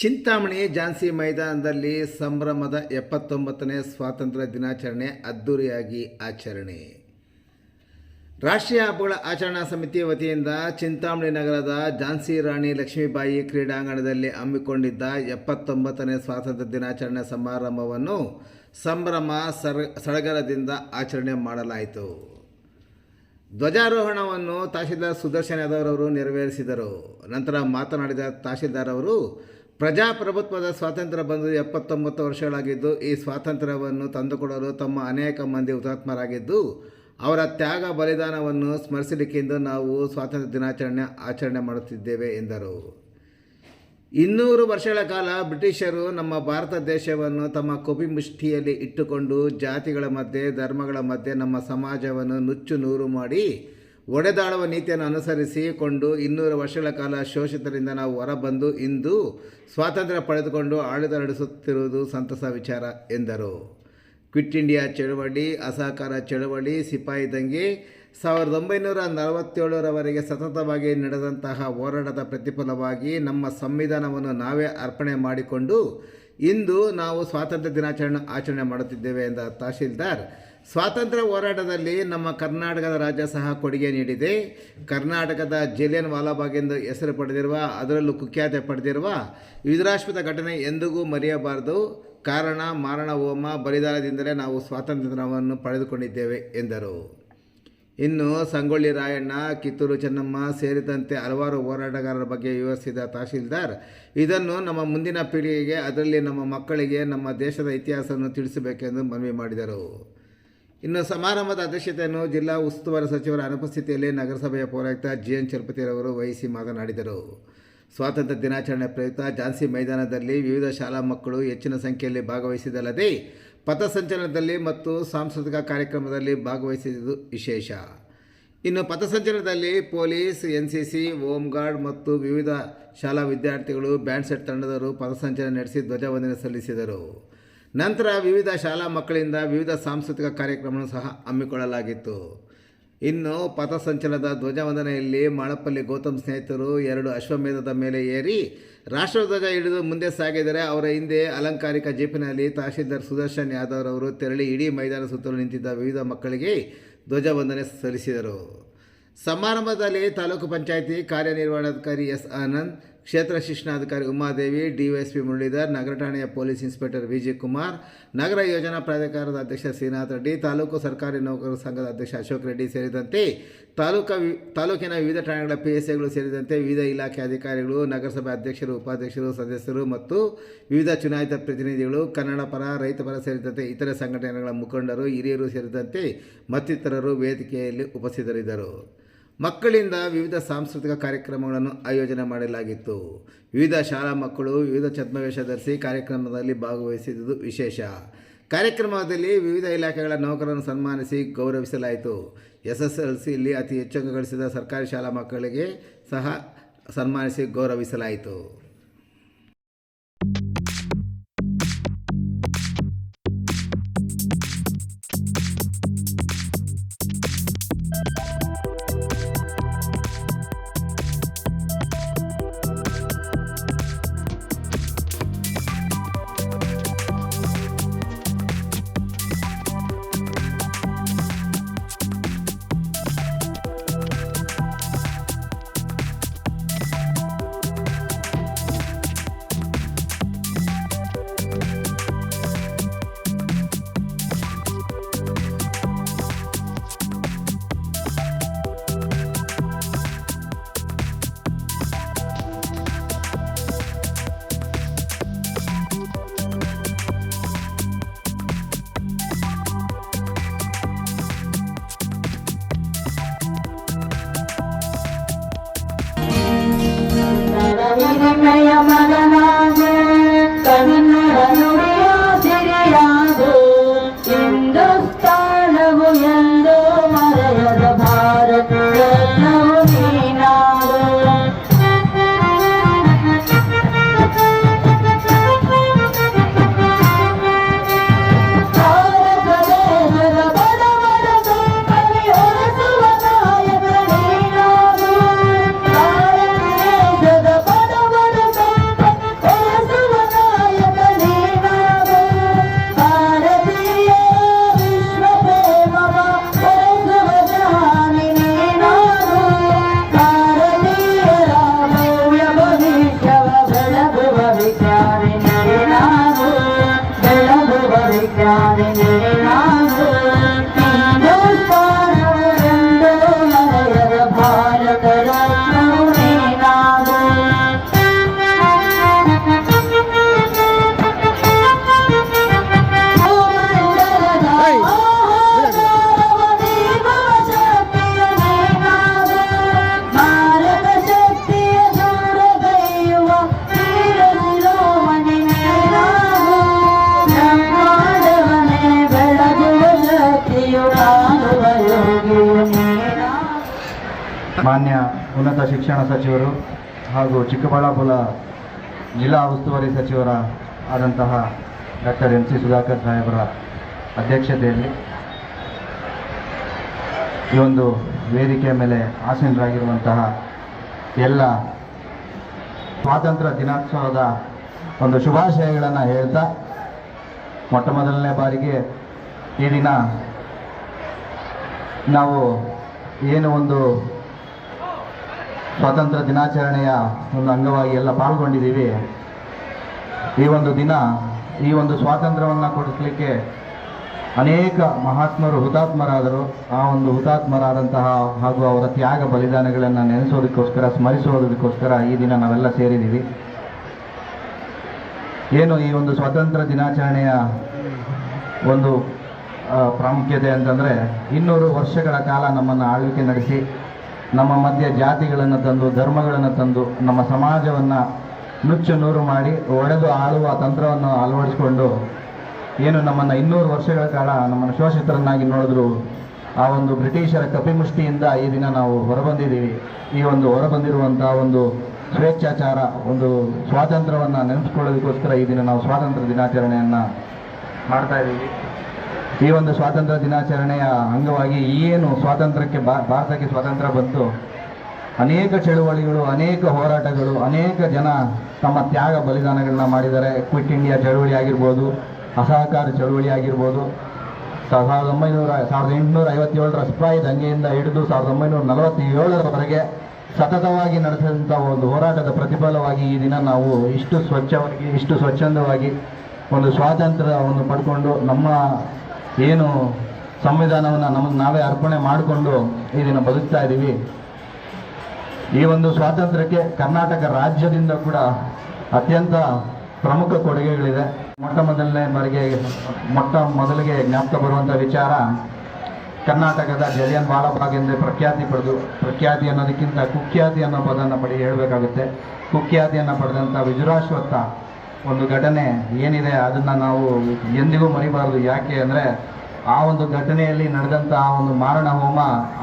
ಚಿಂತಾಮಣಿ ಝಾನ್ಸಿ ಮೈದಾನದಲ್ಲಿ ಸಂಭ್ರಮದ ಎಪ್ಪತ್ತೊಂಬತ್ತನೇ ಸ್ವಾತಂತ್ರ್ಯ ದಿನಾಚರಣೆ ಅದ್ದೂರಿಯಾಗಿ ಆಚರಣೆ. ರಾಷ್ಟ್ರೀಯ ಹಬ್ಬಗಳ ಆಚರಣಾ ಸಮಿತಿ ವತಿಯಿಂದ ಚಿಂತಾಮಣಿ ನಗರದ ಝಾನ್ಸಿ ರಾಣಿ ಲಕ್ಷ್ಮೀಬಾಯಿ ಕ್ರೀಡಾಂಗಣದಲ್ಲಿ ಹಮ್ಮಿಕೊಂಡಿದ್ದ ಎಪ್ಪತ್ತೊಂಬತ್ತನೇ ಸ್ವಾತಂತ್ರ್ಯ ದಿನಾಚರಣೆ ಸಮಾರಂಭವನ್ನು ಸಂಭ್ರಮ ಸರ, ಸಡಗರದಿಂದ ಆಚರಣೆ ಮಾಡಲಾಯಿತು. ಧ್ವಜಾರೋಹಣವನ್ನು ತಹಶೀಲ್ದಾರ್ ಸುದರ್ಶನ್ ಯಾದವ್ ಅವರು ನೆರವೇರಿಸಿದರು. ನಂತರ ಮಾತನಾಡಿದ ತಹಶೀಲ್ದಾರ್ ಅವರು ಪ್ರಜಾಪ್ರಭುತ್ವದ ಸ್ವಾತಂತ್ರ್ಯ ಬಂದು ಎಪ್ಪತ್ತೊಂಬತ್ತು ವರ್ಷಗಳಾಗಿದ್ದು, ಈ ಸ್ವಾತಂತ್ರ್ಯವನ್ನು ತಂದುಕೊಡಲು ತಮ್ಮ ಅನೇಕ ಮಂದಿ ಹುತಾತ್ಮರಾಗಿದ್ದು, ಅವರ ತ್ಯಾಗ ಬಲಿದಾನವನ್ನು ಸ್ಮರಿಸಲಿಕ್ಕೆಂದು ನಾವು ಸ್ವಾತಂತ್ರ್ಯ ದಿನಾಚರಣೆ ಆಚರಣೆ ಮಾಡುತ್ತಿದ್ದೇವೆ ಎಂದರು. ಇನ್ನೂರು ವರ್ಷಗಳ ಕಾಲ ಬ್ರಿಟಿಷರು ನಮ್ಮ ಭಾರತ ದೇಶವನ್ನು ತಮ್ಮ ಮುಷ್ಟಿಯಲ್ಲಿ ಇಟ್ಟುಕೊಂಡು ಜಾತಿಗಳ ಮಧ್ಯೆ, ಧರ್ಮಗಳ ಮಧ್ಯೆ ನಮ್ಮ ಸಮಾಜವನ್ನು ನುಚ್ಚು ನೂರು ಮಾಡಿ ಒಡೆದಾಳುವ ನೀತಿಯನ್ನು ಅನುಸರಿಸಿಕೊಂಡು ಇನ್ನೂರು ವರ್ಷಗಳ ಕಾಲ ಶೋಷಿತರಿಂದ ನಾವು ಹೊರಬಂದು ಇಂದು ಸ್ವಾತಂತ್ರ್ಯ ಪಡೆದುಕೊಂಡು ಆಡಳಿತ ನಡೆಸುತ್ತಿರುವುದು ಸಂತಸ ವಿಚಾರ ಎಂದರು. ಕ್ವಿಟ್ ಇಂಡಿಯಾ ಚಳುವಳಿ, ಅಸಹಕಾರ ಚಳುವಳಿ, ಸಿಪಾಯಿ ದಂಗೆ ಸಾವಿರದ ಒಂಬೈನೂರ ನಲವತ್ತೇಳರವರೆಗೆ ಸತತವಾಗಿ ನಡೆದಂತಹ ಹೋರಾಟದ ಪ್ರತಿಫಲವಾಗಿ ನಮ್ಮ ಸಂವಿಧಾನವನ್ನು ನಾವೇ ಅರ್ಪಣೆ ಮಾಡಿಕೊಂಡು ಇಂದು ನಾವು ಸ್ವಾತಂತ್ರ್ಯ ದಿನಾಚರಣೆ ಆಚರಣೆ ಮಾಡುತ್ತಿದ್ದೇವೆ ಎಂದ ತಹಶೀಲ್ದಾರ್ ಸ್ವಾತಂತ್ರ್ಯ ಹೋರಾಟದಲ್ಲಿ ನಮ್ಮ ಕರ್ನಾಟಕದ ರಾಜ್ಯ ಸಹ ಕೊಡುಗೆ ನೀಡಿದೆ. ಕರ್ನಾಟಕದ ಜಲಿಯನ್ ವಾಲಾಬಾಗ್ ಎಂದು ಹೆಸರು ಪಡೆದಿರುವ, ಅದರಲ್ಲೂ ಕುಖ್ಯಾತಿ ಪಡೆದಿರುವ ವಿದುರಾಶ್ಮಿತ ಘಟನೆ ಎಂದಿಗೂ ಮರೆಯಬಾರದು. ಕಾರಣ, ಮಾರಣ, ಹೋಮ, ಬಲಿದಾನದಿಂದಲೇ ನಾವು ಸ್ವಾತಂತ್ರ್ಯವನ್ನು ಪಡೆದುಕೊಂಡಿದ್ದೇವೆ, ಎಂದರು. ಇನ್ನು ಸಂಗೊಳ್ಳಿ ರಾಯಣ್ಣ, ಕಿತ್ತೂರು ಚೆನ್ನಮ್ಮ ಸೇರಿದಂತೆ ಹಲವಾರು ಹೋರಾಟಗಾರರ ಬಗ್ಗೆ ವಿವರಿಸಿದ ತಹಶೀಲ್ದಾರ್, ಇದನ್ನು ನಮ್ಮ ಮುಂದಿನ ಪೀಳಿಗೆಗೆ, ಅದರಲ್ಲಿ ನಮ್ಮ ಮಕ್ಕಳಿಗೆ, ನಮ್ಮ ದೇಶದ ಇತಿಹಾಸವನ್ನು ತಿಳಿಸಬೇಕೆಂದು ಮನವಿ ಮಾಡಿದರು. ಇನ್ನು ಸಮಾರಂಭದ ಅಧ್ಯಕ್ಷತೆಯನ್ನು ಜಿಲ್ಲಾ ಉಸ್ತುವಾರಿ ಸಚಿವರ ಅನುಪಸ್ಥಿತಿಯಲ್ಲಿ ನಗರಸಭೆಯ ಪೌರಾಯುಕ್ತ ಜಿ ಎನ್ ಚಲಪತಿರವರು ವಹಿಸಿ ಮಾತನಾಡಿದರು. ಸ್ವಾತಂತ್ರ್ಯ ದಿನಾಚರಣೆ ಪ್ರಯುಕ್ತ ಝಾನ್ಸಿ ಮೈದಾನದಲ್ಲಿ ವಿವಿಧ ಶಾಲಾ ಮಕ್ಕಳು ಹೆಚ್ಚಿನ ಸಂಖ್ಯೆಯಲ್ಲಿ ಭಾಗವಹಿಸಿದಲ್ಲದೆ ಪಥಸಂಚಲನದಲ್ಲಿ ಮತ್ತು ಸಾಂಸ್ಕೃತಿಕ ಕಾರ್ಯಕ್ರಮದಲ್ಲಿ ಭಾಗವಹಿಸಿದ್ದು ವಿಶೇಷ. ಇನ್ನು ಪಥಸಂಚಲನದಲ್ಲಿ police N C C guard ಮತ್ತು ವಿವಿಧ ಶಾಲಾ ವಿದ್ಯಾರ್ಥಿಗಳು ಬ್ಯಾಂಡ್ ಸೆಟ್ ತಂಡದವರು ಪಥಸಂಚಲನ ನಡೆಸಿ ಧ್ವಜವಂದನೆ ಸಲ್ಲಿಸಿದರು. ನಂತರ ವಿವಿಧ ಶಾಲಾ ಮಕ್ಕಳಿಂದ ವಿವಿಧ ಸಾಂಸ್ಕೃತಿಕ ಕಾರ್ಯಕ್ರಮವನ್ನು ಸಹ ಹಮ್ಮಿಕೊಳ್ಳಲಾಗಿತ್ತು. ಇನ್ನು ಪಥಸಂಚಲನದ ಧ್ವಜವಂದನೆಯಲ್ಲಿ ಮಾಳಪ್ಪಲ್ಲಿ ಗೌತಮ್ ಸ್ನೇಹಿತರು ಎರಡು ಅಶ್ವಮೇಧದ ಮೇಲೆ ಏರಿ ರಾಷ್ಟ್ರಧ್ವಜ ಹಿಡಿದು ಮುಂದೆ ಸಾಗಿದರೆ ಅವರ ಹಿಂದೆ ಅಲಂಕಾರಿಕ ಜೀಪಿನಲ್ಲಿ ತಹಶೀಲ್ದಾರ್ ಸುದರ್ಶನ್ ಯಾದವ್ ಅವರು ತೆರಳಿ ಇಡೀ ಮೈದಾನ ಸುತ್ತಲೂ ನಿಂತಿದ್ದ ವಿವಿಧ ಮಕ್ಕಳಿಗೆ ಧ್ವಜವಂದನೆ ಸಲ್ಲಿಸಿದರು. ಸಮಾರಂಭದಲ್ಲಿ ತಾಲೂಕು ಪಂಚಾಯಿತಿ ಕಾರ್ಯನಿರ್ವಹಣಾಧಿಕಾರಿ ಎಸ್ ಆನಂದ್ ಕ್ಷೇತ್ರ ಶಿಕ್ಷಣಾಧಿಕಾರಿ ಉಮಾದೇವಿ, ಡಿವೈಎಸ್ಪಿ ಮುರಳೀಧರ್, ನಗರ ಠಾಣೆಯ ಪೊಲೀಸ್ ಇನ್ಸ್ಪೆಕ್ಟರ್ ವಿಜಯ್ ಕುಮಾರ್ ನಗರ ಯೋಜನಾ ಪ್ರಾಧಿಕಾರದ ಅಧ್ಯಕ್ಷ ಶ್ರೀನಾಥ್ ರೆಡ್ಡಿ, ತಾಲೂಕು ಸರ್ಕಾರಿ ನೌಕರರ ಸಂಘದ ಅಧ್ಯಕ್ಷ ಅಶೋಕ್ ರೆಡ್ಡಿ ಸೇರಿದಂತೆ ತಾಲೂಕ ತಾಲೂಕಿನ ವಿವಿಧ ಠಾಣೆಗಳ ಪಿ ಎಸ್ ಐಗಳು ಸೇರಿದಂತೆ ವಿವಿಧ ಇಲಾಖೆ ಅಧಿಕಾರಿಗಳು, ನಗರಸಭೆ ಅಧ್ಯಕ್ಷರು, ಉಪಾಧ್ಯಕ್ಷರು, ಸದಸ್ಯರು ಮತ್ತು ವಿವಿಧ ಚುನಾಯಿತ ಪ್ರತಿನಿಧಿಗಳು, ಕನ್ನಡ ಪರ, ರೈತ ಪರ ಸೇರಿದಂತೆ ಇತರೆ ಸಂಘಟನೆಗಳ ಮುಖಂಡರು, ಹಿರಿಯರು ಸೇರಿದಂತೆ ಮತ್ತಿತರರು ವೇದಿಕೆಯಲ್ಲಿ ಉಪಸ್ಥಿತರಿದ್ದರು. ಮಕ್ಕಳಿಂದ ವಿವಿಧ ಸಾಂಸ್ಕೃತಿಕ ಕಾರ್ಯಕ್ರಮಗಳನ್ನು ಆಯೋಜನೆ ಮಾಡಲಾಗಿತ್ತು. ವಿವಿಧ ಶಾಲಾ ಮಕ್ಕಳು ವಿವಿಧ ಛದ್ಮವೇಷ ಧರಿಸಿ ಕಾರ್ಯಕ್ರಮದಲ್ಲಿ ಭಾಗವಹಿಸಿದುದು ವಿಶೇಷ. ಕಾರ್ಯಕ್ರಮದಲ್ಲಿ ವಿವಿಧ ಇಲಾಖೆಗಳ ನೌಕರರನ್ನು ಸನ್ಮಾನಿಸಿ ಗೌರವಿಸಲಾಯಿತು. ಎಸ್ ಎಸ್ ಎಲ್ ಸಿಯಲ್ಲಿ ಅತಿ ಹೆಚ್ಚು ಗಳಿಸಿದ ಸರ್ಕಾರಿ ಶಾಲಾ ಮಕ್ಕಳಿಗೆ ಸಹ ಸನ್ಮಾನಿಸಿ ಗೌರವಿಸಲಾಯಿತು. ಶಿಕ್ಷಣ ಸಚಿವರು ಹಾಗೂ ಚಿಕ್ಕಬಳ್ಳಾಪುರ ಜಿಲ್ಲಾ ಉಸ್ತುವಾರಿ ಸಚಿವರ ಆದಂತಹ ಡಾಕ್ಟರ್ ಎಂ ಸಿ ಸುಧಾಕರ್ ಸಾಹೇಬರ ಅಧ್ಯಕ್ಷತೆಯಲ್ಲಿ ಈ ಒಂದು ವೇದಿಕೆಯ ಮೇಲೆ ಆಸೀನರಾಗಿರುವಂತಹ ಎಲ್ಲ ಸ್ವಾತಂತ್ರ್ಯ ದಿನೋತ್ಸವದ ಒಂದು ಶುಭಾಶಯಗಳನ್ನು ಹೇಳ್ತಾ ಮೊಟ್ಟ ಮೊದಲನೇ ಬಾರಿಗೆ ಈ ದಿನ ನಾವು ಏನು ಒಂದು ಸ್ವಾತಂತ್ರ್ಯ ದಿನಾಚರಣೆಯ ಒಂದು ಅಂಗವಾಗಿ ಎಲ್ಲ ಪಾಲ್ಗೊಂಡಿದ್ದೀವಿ. ಈ ಒಂದು ದಿನ, ಈ ಒಂದು ಸ್ವಾತಂತ್ರ್ಯವನ್ನು ಕೊಡಿಸ್ಲಿಕ್ಕೆ ಅನೇಕ ಮಹಾತ್ಮರು ಹುತಾತ್ಮರಾದರು. ಆ ಒಂದು ಹುತಾತ್ಮರಾದಂತಹ ಹಾಗೂ ಅವರ ತ್ಯಾಗ ಬಲಿದಾನಗಳನ್ನು ನೆನೆಸೋದಕ್ಕೋಸ್ಕರ, ಸ್ಮರಿಸೋದಕ್ಕೋಸ್ಕರ ಈ ದಿನ ನಾವೆಲ್ಲ ಸೇರಿದ್ದೀವಿ. ಏನು ಈ ಒಂದು ಸ್ವಾತಂತ್ರ್ಯ ದಿನಾಚರಣೆಯ ಒಂದು ಪ್ರಾಮುಖ್ಯತೆ ಅಂತಂದರೆ ಇನ್ನೂರು ವರ್ಷಗಳ ಕಾಲ ನಮ್ಮನ್ನು ಆಳ್ವಿಕೆ ನಡೆಸಿ ನಮ್ಮ ಮಧ್ಯ ಜಾತಿಗಳನ್ನು ತಂದು, ಧರ್ಮಗಳನ್ನು ತಂದು, ನಮ್ಮ ಸಮಾಜವನ್ನು ನುಚ್ಚು ನೂರು ಮಾಡಿ, ಒಡೆದು ಆಳುವ ತಂತ್ರವನ್ನು ಅಳವಡಿಸಿಕೊಂಡು, ಏನು ನಮ್ಮನ್ನು ಇನ್ನೂರು ವರ್ಷಗಳ ಕಾಲ ನಮ್ಮನ್ನು ಶೋಷಿತರನ್ನಾಗಿ ನೋಡಿದ್ರು, ಆ ಒಂದು ಬ್ರಿಟಿಷರ ಕಪಿಮುಷ್ಟಿಯಿಂದ ಈ ದಿನ ನಾವು ಹೊರಬಂದಿದ್ದೀವಿ. ಈ ಒಂದು ಹೊರಬಂದಿರುವಂಥ ಒಂದು ಸ್ವೇಚ್ಛಾಚಾರ, ಒಂದು ಸ್ವಾತಂತ್ರ್ಯವನ್ನು ನೆನೆಸ್ಕೊಳ್ಳೋದಕ್ಕೋಸ್ಕರ ಈ ದಿನ ನಾವು ಸ್ವಾತಂತ್ರ್ಯ ದಿನಾಚರಣೆಯನ್ನು ಮಾಡ್ತಾ ಇದ್ದೀವಿ. ಈ ಒಂದು ಸ್ವಾತಂತ್ರ್ಯ ದಿನಾಚರಣೆಯ ಅಂಗವಾಗಿ ಏನು ಸ್ವಾತಂತ್ರ್ಯಕ್ಕೆ ಭಾರತಕ್ಕೆ ಸ್ವಾತಂತ್ರ್ಯ ಬಂತು? ಅನೇಕ ಚಳುವಳಿಗಳು, ಅನೇಕ ಹೋರಾಟಗಳು, ಅನೇಕ ಜನ ತಮ್ಮ ತ್ಯಾಗ ಬಲಿದಾನಗಳನ್ನ ಮಾಡಿದ್ದಾರೆ. ಕ್ವಿಟ್ ಇಂಡಿಯಾ ಚಳುವಳಿ ಆಗಿರ್ಬೋದು, ಅಸಹಕಾರ ಚಳುವಳಿ ಆಗಿರ್ಬೋದು. ಸಾವಿರದ ಒಂಬೈನೂರ, ಸಾವಿರದ ಎಂಟುನೂರ ಐವತ್ತೇಳರ ಸ್ಪ್ರಾಯ್ ದಂಗೆಯಿಂದ ಹಿಡಿದು ಸಾವಿರದ ಒಂಬೈನೂರ ನಲವತ್ತೇಳರವರೆಗೆ ಸತತವಾಗಿ ನಡೆಸಿದಂಥ ಒಂದು ಹೋರಾಟದ ಪ್ರತಿಫಲವಾಗಿ ಈ ದಿನ ನಾವು ಇಷ್ಟು ಸ್ವಚ್ಛವಾಗಿ, ಇಷ್ಟು ಸ್ವಚ್ಛಂದವಾಗಿ ಒಂದು ಸ್ವಾತಂತ್ರ್ಯವನ್ನು ಪಡ್ಕೊಂಡು ನಮ್ಮ ಏನು ಸಂವಿಧಾನವನ್ನು ನಮಗೆ ನಾವೇ ಅರ್ಪಣೆ ಮಾಡಿಕೊಂಡು ಈ ದಿನ ಬದುಕ್ತಾ ಇದ್ದೀವಿ ಈ ಒಂದು ಸ್ವಾತಂತ್ರ್ಯಕ್ಕೆ ಕರ್ನಾಟಕ ರಾಜ್ಯದಿಂದ ಕೂಡ ಅತ್ಯಂತ ಪ್ರಮುಖ ಕೊಡುಗೆಗಳಿದೆ. ಮೊಟ್ಟ ಮೊದಲನೇ ಬಾರಿಗೆ, ಮೊಟ್ಟ ಮೊದಲಿಗೆ ಜ್ಞಾಪಕ ಬರುವಂಥ ವಿಚಾರ ಕರ್ನಾಟಕದ ಜಲಿಯನ್ ವಾಲಾಬಾಗ್ ಎಂದೇ ಪ್ರಖ್ಯಾತಿ ಪಡೆದು, ಪ್ರಖ್ಯಾತಿ ಅನ್ನೋದಕ್ಕಿಂತ ಕುಖ್ಯಾತಿ ಅನ್ನೋ ಪದನ ಪಡಿ ಹೇಳಬೇಕಾಗುತ್ತೆ. ಕುಖ್ಯಾತಿಯನ್ನು ಪಡೆದಂಥ ವಿಜುರಾಶ್ವತ್ಥ ಒಂದು ಘಟನೆ ಏನಿದೆ ಅದನ್ನು ನಾವು ಎಂದಿಗೂ ಮರಿಬಾರದು. ಯಾಕೆ ಅಂದರೆ ಆ ಒಂದು ಘಟನೆಯಲ್ಲಿ ನಡೆದಂಥ ಆ ಒಂದು ಮಾರಣ ಹೋಮ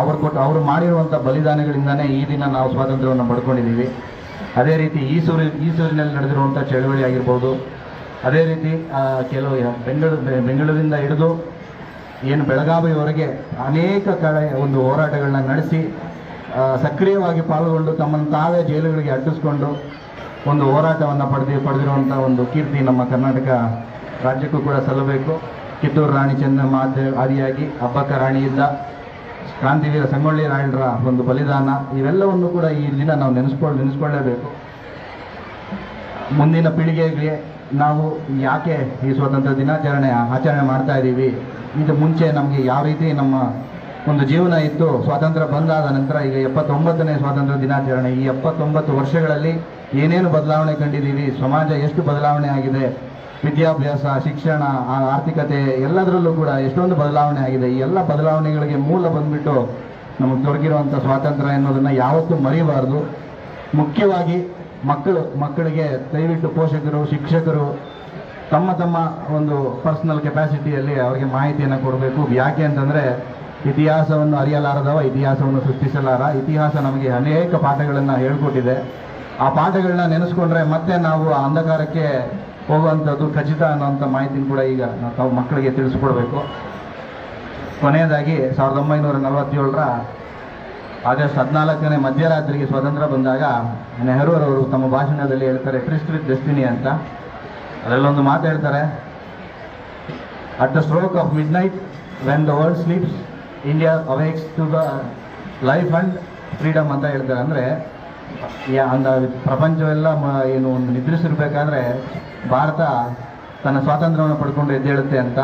ಅವ್ರು ಕೊಟ್ಟು ಅವರು ಮಾಡಿರುವಂಥ ಬಲಿದಾನಗಳಿಂದನೇ ಈ ದಿನ ನಾವು ಸ್ವಾತಂತ್ರ್ಯವನ್ನು ಪಡ್ಕೊಂಡಿದ್ದೀವಿ. ಅದೇ ರೀತಿ ಈಸೂರಿ ಈಸೂರಿನಲ್ಲಿ ನಡೆದಿರುವಂಥ ಚಳವಳಿ ಆಗಿರ್ಬೋದು. ಅದೇ ರೀತಿ ಕೆಲವು ಬೆಂಗಳೂರು ಬೆಂಗಳೂರಿಂದ ಹಿಡಿದು ಏನು ಬೆಳಗಾವಿಯವರೆಗೆ ಅನೇಕ ಕಡೆ ಒಂದು ಹೋರಾಟಗಳನ್ನ ನಡೆಸಿ ಸಕ್ರಿಯವಾಗಿ ಪಾಲ್ಗೊಂಡು ತಮ್ಮನ್ನು ತಾವೇ ಜೈಲುಗಳಿಗೆ ಅಟ್ಟಿಸ್ಕೊಂಡು ಒಂದು ಹೋರಾಟವನ್ನು ಪಡೆದು ಪಡೆದಿರುವಂಥ ಒಂದು ಕೀರ್ತಿ ನಮ್ಮ ಕರ್ನಾಟಕ ರಾಜ್ಯಕ್ಕೂ ಕೂಡ ಸಲ್ಲಬೇಕು. ಕಿತ್ತೂರು ರಾಣಿ ಚೆನ್ನಮ್ಮ ಆದ- ಆದಿಯಾಗಿ ಅಬ್ಬಕ್ಕ ರಾಣಿಯಿಂದ ಕ್ರಾಂತಿವೀರ ಸಂಗೊಳ್ಳಿ ರಾಯಣ್ಣರ ಒಂದು ಬಲಿದಾನ, ಇವೆಲ್ಲವನ್ನು ಕೂಡ ಈ ದಿನ ನಾವು ನೆನೆಸ್ಕೊಂಡು ನೆನೆಸ್ಕೊಳ್ಳೇಬೇಕು. ಮುಂದಿನ ಪೀಳಿಗೆಗೆ ನಾವು ಯಾಕೆ ಈ ಸ್ವಾತಂತ್ರ್ಯ ದಿನಾಚರಣೆ ಆಚರಣೆ ಮಾಡ್ತಾ ಇದ್ದೀವಿ ಇದು ಮುಂಚೆ ನಮಗೆ ಯಾವ ರೀತಿ ನಮ್ಮ ಒಂದು ಜೀವನ ಇತ್ತು? ಸ್ವಾತಂತ್ರ್ಯ ಬಂದಾದ ನಂತರ ಈಗ ಎಪ್ಪತ್ತೊಂಬತ್ತನೇ ಸ್ವಾತಂತ್ರ್ಯ ದಿನಾಚರಣೆ. ಈ ಎಪ್ಪತ್ತೊಂಬತ್ತು ವರ್ಷಗಳಲ್ಲಿ ಏನೇನು ಬದಲಾವಣೆ ಕಂಡಿದ್ದೀವಿ ಸಮಾಜ ಎಷ್ಟು ಬದಲಾವಣೆ ಆಗಿದೆ? ವಿದ್ಯಾಭ್ಯಾಸ, ಶಿಕ್ಷಣ ಆರ್ಥಿಕತೆ ಎಲ್ಲದರಲ್ಲೂ ಕೂಡ ಎಷ್ಟೊಂದು ಬದಲಾವಣೆ ಆಗಿದೆ. ಈ ಎಲ್ಲ ಬದಲಾವಣೆಗಳಿಗೆ ಮೂಲ ಬಂದ್ಬಿಟ್ಟು ನಮಗೆ ದೊರಕಿರುವಂಥ ಸ್ವಾತಂತ್ರ್ಯ ಎನ್ನುವುದನ್ನು ಯಾವತ್ತೂ ಮರೆಯಬಾರ್ದು ಮುಖ್ಯವಾಗಿ ಮಕ್ಕಳು, ಮಕ್ಕಳಿಗೆ ದಯವಿಟ್ಟು ಪೋಷಕರು, ಶಿಕ್ಷಕರು ತಮ್ಮ ತಮ್ಮ ಒಂದು ಪರ್ಸ್ನಲ್ ಕೆಪಾಸಿಟಿಯಲ್ಲಿ ಅವರಿಗೆ ಮಾಹಿತಿಯನ್ನು ಕೊಡಬೇಕು. ಯಾಕೆ ಅಂತಂದರೆ ಇತಿಹಾಸವನ್ನು ಅರಿಯಲಾರದವ ಇತಿಹಾಸವನ್ನು ಸೃಷ್ಟಿಸಲಾರ. ಇತಿಹಾಸ ನಮಗೆ ಅನೇಕ ಪಾಠಗಳನ್ನು ಹೇಳ್ಕೊಟ್ಟಿದೆ. ಆ ಪಾಠಗಳನ್ನ ನೆನೆಸ್ಕೊಂಡ್ರೆ ಮತ್ತೆ ನಾವು ಆ ಅಂಧಕಾರಕ್ಕೆ ಹೋಗುವಂಥದ್ದು ಖಚಿತ ಅನ್ನೋಂಥ ಮಾಹಿತಿನ ಕೂಡ ಈಗ ನಾವು ತಾವು ಮಕ್ಕಳಿಗೆ ತಿಳಿಸ್ಕೊಡ್ಬೇಕು. ಕೊನೆಯದಾಗಿ ಸಾವಿರದ ಒಂಬೈನೂರ ನಲವತ್ತೇಳರ ಆಗಸ್ಟ್ ಹದಿನಾಲ್ಕನೇ ಮಧ್ಯರಾತ್ರಿಗೆ ಸ್ವಾತಂತ್ರ್ಯ ಬಂದಾಗ ನೆಹರೂರವರು ತಮ್ಮ ಭಾಷಣದಲ್ಲಿ ಹೇಳ್ತಾರೆ ಟ್ರಿಸ್ಟ್ ವಿತ್ ಡೆಸ್ಟಿನಿ ಅಂತ. ಅದರಲ್ಲೊಂದು ಮಾತು ಹೇಳ್ತಾರೆ at the stroke of midnight when the world sleeps India awakes to the life and freedom ಅಂತ ಹೇಳ್ತಾರೆ. ಅಂದರೆ ಅಂದ ಪ್ರಪಂಚವೆಲ್ಲ ಏನು ಒಂದು ನಿದ್ರಿಸಿರ್ಬೇಕಾದ್ರೆ ಭಾರತ ತನ್ನ ಸ್ವಾತಂತ್ರ್ಯವನ್ನು ಪಡ್ಕೊಂಡು ಎದ್ದೇಳುತ್ತೆ ಅಂತ.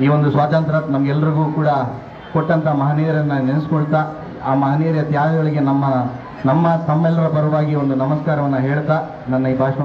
ಈ ಒಂದು ಸ್ವಾತಂತ್ರ್ಯ ನಮ್ಗೆಲ್ರಿಗೂ ಕೂಡ ಕೊಟ್ಟಂಥ ಮಹನೀಯರನ್ನು ನೆನೆಸ್ಕೊಳ್ತಾ, ಆ ಮಹನೀಯರ ತ್ಯಾಗಗಳಿಗೆ ನಮ್ಮ ನಮ್ಮ ತಮ್ಮೆಲ್ಲರ ಪರವಾಗಿ ಒಂದು ನಮಸ್ಕಾರವನ್ನು ಹೇಳ್ತಾ ನನ್ನ ಈ ಭಾಷಣ